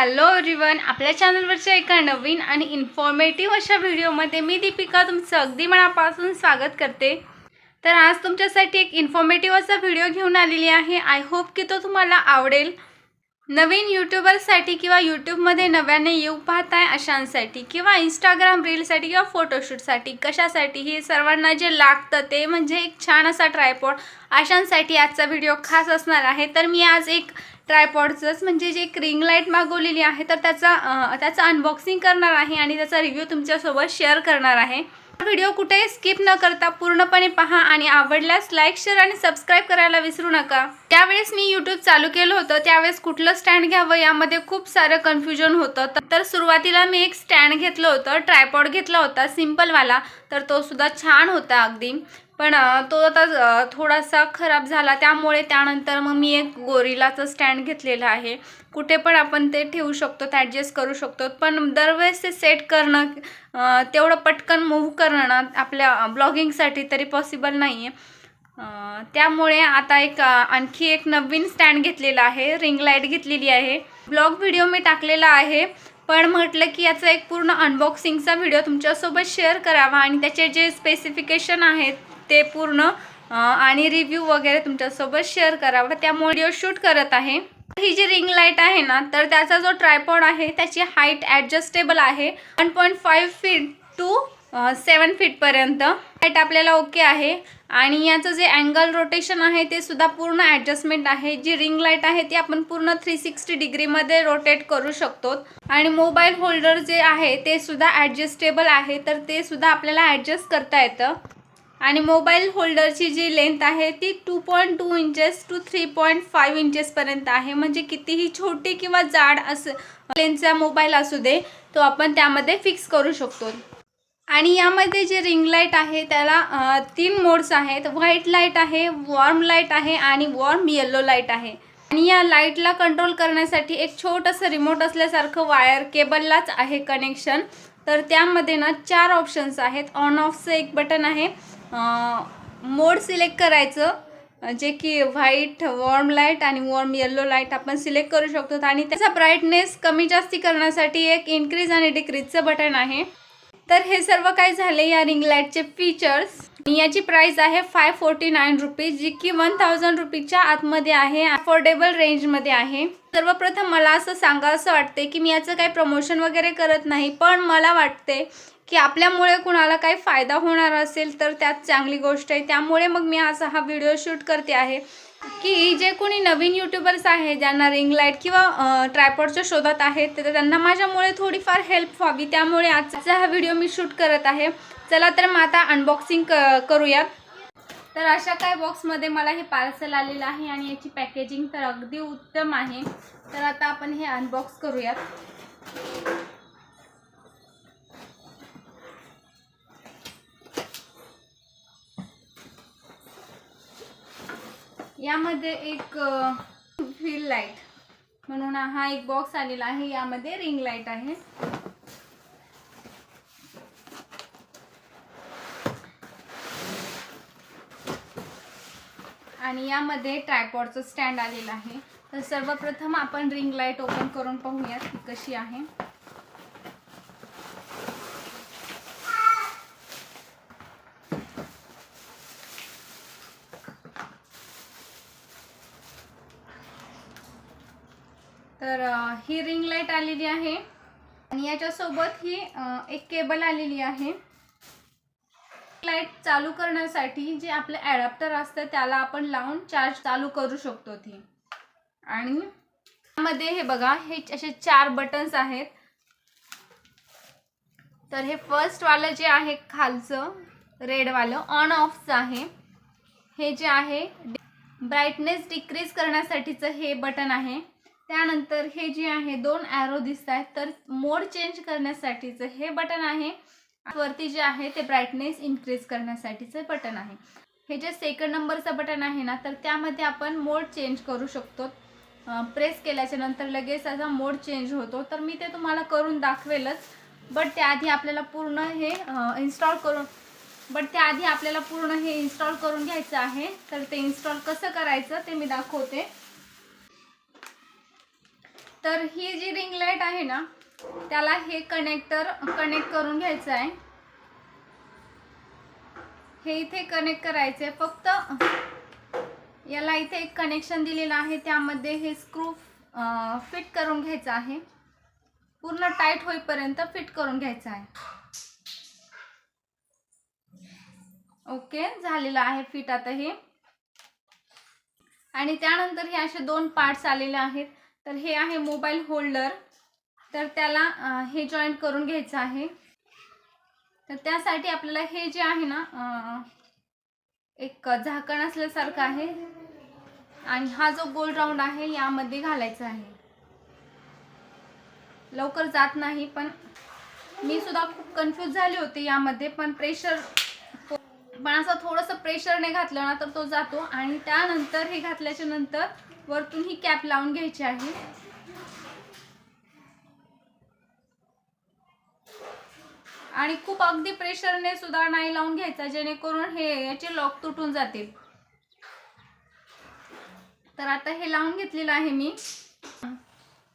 Hello रिवन आपल्या चॅनलवरच्या एका नवीन आणि इन्फॉर्मेटिव्ह अशा व्हिडिओमध्ये मी दीपिका तुमचं अगदी मनापासून स्वागत करते. तर आज तुमच्यासाठी एक इन्फॉर्मेटिव्ह असा व्हिडिओ घेऊन आलेली आहे. आय होप की तो तुम्हाला आवडेल. नवीन यूट्यूबरसाठी किंवा यूट्यूबमध्ये नव्याने येऊ पाहत आहे अशांसाठी किंवा इंस्टाग्राम रीलसाठी किंवा फोटोशूटसाठी कशासाठी हे सर्वांना जे लागतं ते म्हणजे एक छान असा ट्रायपॉड अशांसाठी आजचा व्हिडिओ खास असणार आहे. तर मी आज एक ट्रायपॉडचंच म्हणजे जे एक रिंग लाइट मागवलेली आहे तर त्याचा त्याचं अनबॉक्सिंग करणार आहे आणि त्याचा रिव्ह्यू तुमच्यासोबत शेअर करणार आहे. व्हिडिओ कुठेही स्किप न करता पूर्णपणे पहा आणि आवडल्यास लाईक शेअर आणि सबस्क्राईब करायला विसरू नका. त्यावेळेस मी यूट्यूब चालू केलं होतं त्यावेळेस कुठलं स्टँड घ्यावं यामध्ये खूप सारं कन्फ्युजन होतं. तर- तर सुरुवातीला मी एक स्टँड घेतलं होतं ट्रायपॉड घेतला होता सिम्पलवाला तर तो सुद्धा छान होता अगदी. पण तो आता थोडासा खराब झाला. त्यामुळे त्यानंतर मग मी एक गोरिलाचं स्टँड घेतलेलं आहे. कुठे पण आपण ते ठेवू शकतो ॲडजस्ट करू शकतो. पण दरवेळेस ते सेट करणं तेवढं पटकन मूव्ह करणं ना आपल्या ब्लॉगिंगसाठी तरी पॉसिबल नाही आहे त्यामुळे आता एक आणखी एक नवीन स्टँड घेतलेला आहे. रिंग लाइट घेतलेली आहे. ब्लॉग व्हिडिओ मी टाकलेला आहे. पण म्हटलं की याचा एक पूर्ण अनबॉक्सिंगचा व्हिडिओ तुमच्यासोबत शेअर करावा आणि त्याचे जे स्पेसिफिकेशन आहेत ते पूर्ण आणि रिव्ह्यू वगैरे तुमच्यासोबत शेअर करावा. त्यामुळे व्हिडिओ शूट करत आहे. ही जी रिंग लाइट आहे ना तर त्याचा जो ट्रायपॉड आहे त्याची हाईट ॲडजस्टेबल आहे. One point five feet two seven फीटपर्यंत height आपल्याला ओके आहे. आणि याचं जे अँगल रोटेशन आहे ते सुद्धा पूर्ण ॲडजस्टमेंट आहे. जी रिंग लाइट आहे ती आपण पूर्ण थ्री सिक्स्टी डिग्रीमध्ये रोटेट करू शकतो. आणि मोबाईल होल्डर जे आहे ते सुद्धा ॲडजस्टेबल आहे. तर ते सुद्धा आपल्याला ॲडजस्ट करता येतं. आणि मोबाईल होल्डरची जी लेंथ आहे ती two point two inches two three point five इंचेसपर्यंत आहे. म्हणजे कितीही छोटी किंवा जाड असं लेंथचा मोबाईल असू दे तो आपण त्यामध्ये फिक्स करू शकतो. आणि यामध्ये जे रिंग लाइट आहे त्याला तीन मोड्स आहेत. व्हाईट लाइट आहे वॉर्म लाइट आहे आणि वॉर्म येलो लाइट आहे. आणि या लाईटला कंट्रोल करण्यासाठी एक छोटंसं रिमोट असल्यासारखं वायर केबललाच आहे कनेक्शन. तर त्यामध्ये ना चार ऑप्शन्स आहेत. ऑन ऑफचं एक बटन आहे. मोड सिलेक्ट करायचं जे की व्हाईट वॉर्म लाइट आणि वॉर्म येल्लो लाइट आपण सिलेक्ट करू शकतो. आणि त्याचा ब्राईटनेस कमी जास्ती करण्यासाठी एक इन्क्रीज आणि डिक्रीजचं बटन आहे. तर हे सर्व काय झाले या रिंग लाईटचे फीचर्स याची प्राइस आहे फाय फोर्टी नाईन रुपीज जी की वन थाउजंड रुपीजच्या आतमध्ये आहे अफोर्डेबल रेंजमध्ये आहे. सर्वप्रथम मला असं सांगा असं वाटते की मी याचं काही प्रमोशन वगैरे करत नाही पण मला वाटते की आपल्यामुळे कुणाला काही फायदा होणार असेल तर त्यात चांगली गोष्ट आहे. त्यामुळे मग मी आज हा व्हिडिओ शूट करते आहे. की जे कोणी नवीन यूट्यूबर्स आहे ज्यांना रिंग लाइट किंवा ट्रायपॉडच्या शोधात आहेत तर त्यांना माझ्यामुळे थोडीफार हेल्प व्हावी. त्यामुळे आजचा हा व्हिडिओ मी शूट करत आहे. चला तर मग आता अनबॉक्सिंग क करूयात. तर अशा काय बॉक्समध्ये मला हे पार्सल आलेलं आहे आणि याची पॅकेजिंग तर अगदी उत्तम आहे. तर आता आपण हे अनबॉक्स करूयात. यामध्ये एक व्हील लाइट म्हणून हा एक बॉक्स आलेला आहे. यामध्ये रिंग लाइट आहे. आणि यामध्ये ट्रायपॉडचं स्टँड आलेलं आहे. तर सर्वप्रथम आपण रिंग लाइट ओपन करून पाहूयात ती कशी आहे. तर ही रिंग लाइट आलेली आहे. आणि याच्यासोबत ही एक केबल आलेली आहे. लाइट चालू करण्यासाठी जे आपलं ॲडॅप्टर असतं त्याला आपण लावून चार्ज चालू करू शकतो ती. आणि त्यामध्ये हे बघा हे असे चार बटन्स आहेत. तर हे फर्स्टवालं जे आहे खालचं रेडवालं ऑन ऑफचं आहे. हे जे आहे ब्राईटनेस डिक्रीज करण्यासाठीचं हे बटन आहे. त्यानंतर हे जे आहे दोन ॲरो दिसत आहेत तर मोड चेंज करण्यासाठीचं हे बटन आहे. वरती जे आहे ते ब्राईटनेस इन्क्रीज करण्यासाठीचं बटन आहे. हे जे सेकंड नंबरचं बटन आहे ना तर त्यामध्ये आपण मोड चेंज करू शकतो. प्रेस केल्याच्यानंतर लगेच त्याचा मोड चेंज होतो. तर मी ते तुम्हाला करून दाखवेलच. बट त्याआधी आपल्याला पूर्ण हे इन्स्टॉल करून बट त्याआधी आपल्याला पूर्ण हे इन्स्टॉल करून घ्यायचं आहे. तर ते इन्स्टॉल कसं करायचं ते मी दाखवते. तर ही जी रिंग लाइट आहे ना त्याला हे कनेक्टर कनेक्ट करून घ्यायचं आहे. हे इथे कनेक्ट करायचं आहे फक्त याला इथे एक कनेक्शन दिलेलं आहे. त्यामध्ये हे स्क्रू फिट करून घ्यायचं आहे. पूर्ण टाईट होईपर्यंत फिट करून घ्यायचं आहे. ओके झालेलं आहे फिट आता हे. आणि त्यानंतर हे असे दोन पार्ट्स आलेले आहेत. तर हे आहे मोबाईल होल्डर. तर त्याला हे जॉईंट करून घ्यायचं आहे. तर त्यासाठी आपल्याला हे जे आहे ना एक झाकण असल्यासारखं आहे. आणि हा जो गोल राऊंड आहे यामध्ये घालायचा आहे. लवकर जात नाही पण मी सुद्धा खूप कन्फ्यूज झाले होते यामध्ये पण प्रेशर हो, पण असं थोडंसं प्रेशरने घातलं ना तर तो जातो. आणि त्यानंतर हे घातल्याच्या नंतर वरतून ही कॅप लावून घ्यायची आहे. आणि खूप अगदी प्रेशरने सुद्धा नाही लावून घ्यायचा जेणेकरून हे याचे लॉक तुटून जातील. तर आता हे लावून घेतलेलं आहे मी.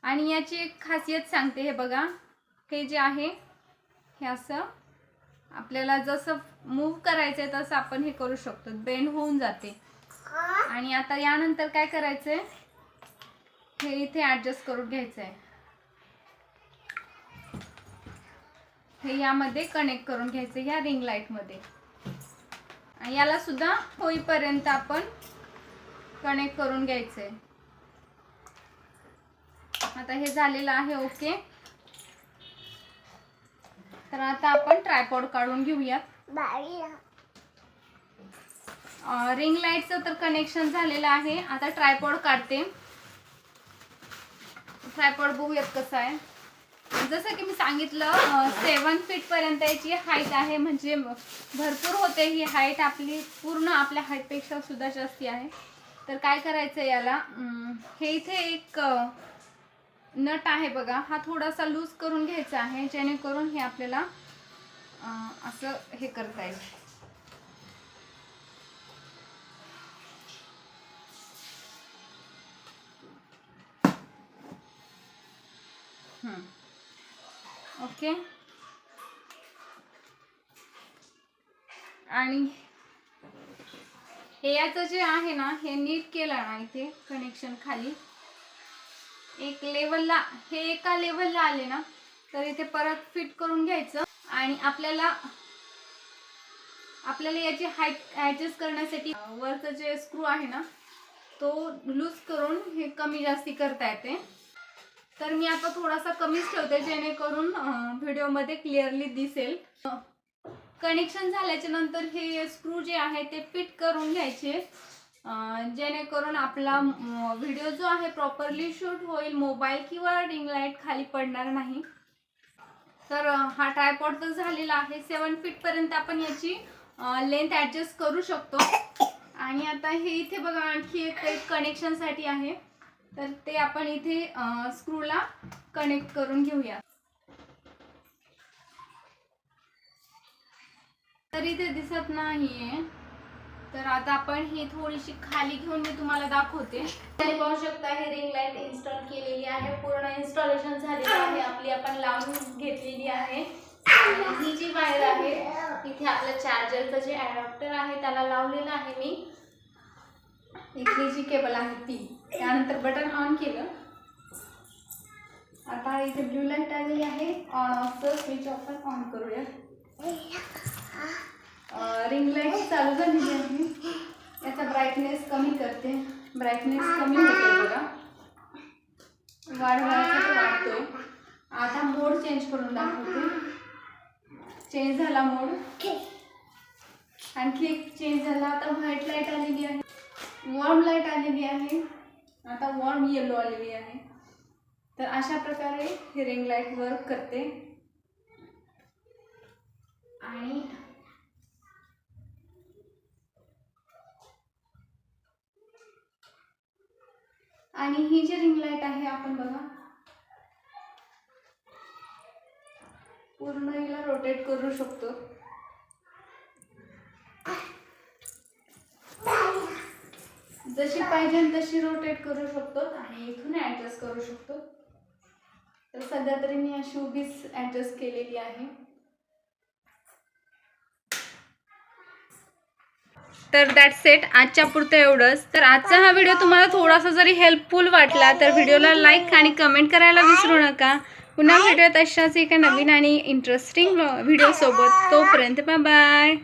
आणि याची एक खासियत सांगते हे बघा. हे जे आहे हे असं आपल्याला जसं मूव्ह करायचं आहे तसं आपण हे करू शकतो. बेंड होऊन जाते. आणि आता यानंतर काय करायचंय? हे इथे ॲडजस्ट करून घ्यायचंय. हे यामध्ये कनेक्ट करून घ्यायचं ह्या रिंग लाईटमध्ये आणि याला सुद्धा होईपर्यंत आपण कनेक्ट करून घ्यायचंय. आता हे झालेलं आहे ओके. तर आता आपण ट्रायपॉड काढून घेऊयात. रिंग लाईटचं तर कनेक्शन झालेलं आहे. आता ट्रायपॉड काढते. ट्रायपॉड बघूयात कसं आहे. जसं की मी सांगितलं सेवन फीटपर्यंत याची हाईट आहे. म्हणजे भरपूर होते ही हाईट आपली पूर्ण आपल्या हाईटपेक्षा सुद्धा जास्ती आहे. तर काय करायचं याला? हे इथे एक नट आहे बघा. हा थोडासा लूज करून घ्यायचा आहे. जेणेकरून हे आपल्याला असं हे करता येईल. ओके. आणि हे याचं जे आहे ना हे नीट केलं ना इथे कनेक्शन खाली. एक लेवलला हे एका लेवलला आले ना तर इथे परत फिट करून घ्यायचं. आणि आपल्याला आपल्याला याची हाईट ॲडजस्ट करण्यासाठी वरचं जे स्क्रू आहे ना तो लूज करून हे कमी जास्ती करता येते. तर मी आता थोडासा कमीच ठेवते जेणेकरून व्हिडिओमध्ये क्लिअरली दिसेल. कनेक्शन झाल्याच्यानंतर हे स्क्रू जे आहे ते फिट करून घ्यायचे. जेणेकरून आपला व्हिडिओ जो आहे प्रॉपरली शूट होईल मोबाईल किंवा रिंग लाइट खाली पडणार नाही. तर हा ट्रायपॉड तर झालेला आहे. सेवन फीटपर्यंत आपण याची लेंथ ॲडजस्ट करू शकतो. आणि आता हे इथे बघा आणखी एक एक कनेक्शनसाठी आहे. तर ते आपण इथे स्क्रूला कनेक्ट करून घेऊया. तर इथे दिसत नाहीये. तर आता आपण ही थोडीशी खाली घेऊन मी तुम्हाला दाखवते. पाहू शकता हे रिंग लाइट इन्स्टॉल केलेली आहे. पूर्ण इन्स्टॉलेशन झालेली आहे. आपली आपण लावून घेतलेली आहे. ही जी वायर आहे इथे आपलं चार्जरचं जे अडॅप्टर आहे त्याला लावलेलं आहे मी. इथली जी केबल आहे ती. त्यानंतर बटन ऑन केलं. आता इथे ब्ल्यू लाइट आलेली आहे. ऑन ऑफचं स्विच आपण ऑन करूया. रिंग लाइट चालू झालेली आहे. याचा ब्राईटनेस कमी करते. ब्राईटनेस कमी होते बघा. वाढवायचा वाढतोय. आता मोड चेंज करून दाखवते. चेंज झाला मोड आणखी एक चेंज झाला. आता व्हाईट लाइट आलेली आहे. वॉर्म लाइट आलेली आहे. आता वॉर्म येलो आलेली आहे. तर अशा प्रकारे ही रिंग लाइट वर्क करते. आणि आणि ही जी रिंग लाइट आहे आपण बघा. पूर्ण हिला रोटेट करू शकतो. जशी पाहिजे तशी रोटेट करू शकतो आणि इथून ॲडजस्ट करू शकतो. तर सध्या तरी मी अशी उभीच ॲडजस्ट केलेली आहे. तर दॅट सेट आजच्या पुरतं एवढंच. तर आजचा हा व्हिडिओ तुम्हाला थोडासा जरी हेल्पफुल वाटला तर व्हिडिओला लाईक आणि कमेंट करायला विसरू नका. पुन्हा भेटूयात अशाच एका नवीन आणि इंटरेस्टिंग व्हिडिओसोबत तोपर्यंत बाय